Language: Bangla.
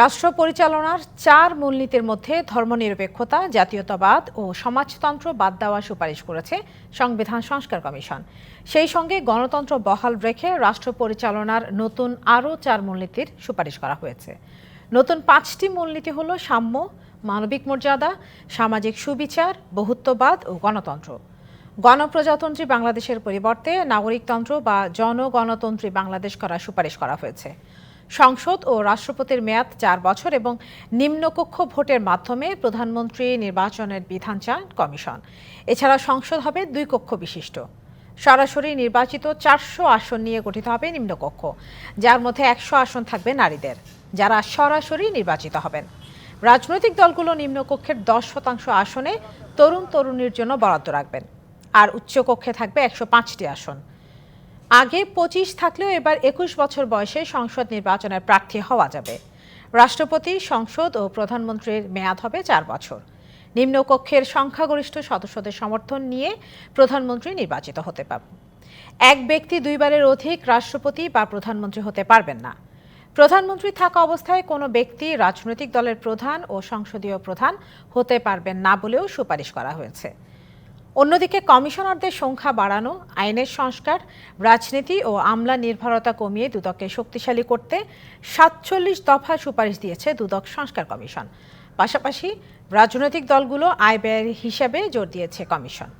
রাষ্ট্র পরিচালনার চার মূলনীতির মধ্যে ধর্মনিরপেক্ষতা, জাতীয়তাবাদ ও সমাজতন্ত্র বাদ দেওয়া সুপারিশ করেছে সংবিধান সংস্কার কমিশন। সেই সঙ্গে গণতন্ত্র বহাল রেখে রাষ্ট্র পরিচালনার নতুন আরও চার মূলনীতির সুপারিশ করা হয়েছে। নতুন পাঁচটি মূলনীতি হল সাম্য, মানবিক মর্যাদা, সামাজিক সুবিচার, বহুত্ববাদ ও গণতন্ত্র। গণপ্রজাতন্ত্রী বাংলাদেশের পরিবর্তে নাগরিকতন্ত্র বা জনগণতন্ত্রী বাংলাদেশ করার সুপারিশ করা হয়েছে। সংসদ ও রাষ্ট্রপতির মেয়াদ চার বছর এবং নিম্নকক্ষ ভোটের মাধ্যমে প্রধানমন্ত্রী নির্বাচনের বিধান চান কমিশন। এছাড়া সংসদ হবে দুই কক্ষ বিশিষ্ট। সরাসরি নির্বাচিত চারশো আসন নিয়ে গঠিত হবে নিম্নকক্ষ, যার মধ্যে একশো আসন থাকবে নারীদের, যারা সরাসরি নির্বাচিত হবেন। রাজনৈতিক দলগুলো নিম্নকক্ষের দশ শতাংশ আসনে তরুণ তরুণীর জন্য বরাদ্দ রাখবেন। আর উচ্চকক্ষে থাকবে একশো পাঁচটি আসন। আগে পঁচিশ থাকলেও এবার একুশ বছর বয়সে সংসদ নির্বাচনের প্রার্থী হওয়া যাবে। রাষ্ট্রপতি, সংসদ ও প্রধানমন্ত্রীর মেয়াদ হবে চার বছর। নিম্নকক্ষের সংখ্যাগরিষ্ঠ সদস্যদের সমর্থন নিয়ে প্রধানমন্ত্রী নির্বাচিত হতে পারবেন এক ব্যক্তি দুইবারের অধিক রাষ্ট্রপতি বা প্রধানমন্ত্রী হতে পারবেন না। প্রধানমন্ত্রী থাকা অবস্থায় কোনো ব্যক্তি রাজনৈতিক দলের প্রধান ও সংসদীয় প্রধান হতে পারবেন না বলেও সুপারিশ করা হয়েছে। অন্যদিকে কমিশনারদের সংখ্যা বাড়ানো, আইনের সংস্কার, রাজনীতি ও আমলা নির্ভরতা কমিয়ে দুদককে শক্তিশালী করতে সাতচল্লিশ দফা সুপারিশ দিয়েছে দুদক সংস্কার কমিশন। পাশাপাশি রাজনৈতিক দলগুলো আয় ব্যয়ের হিসাবে জোর দিয়েছে কমিশন।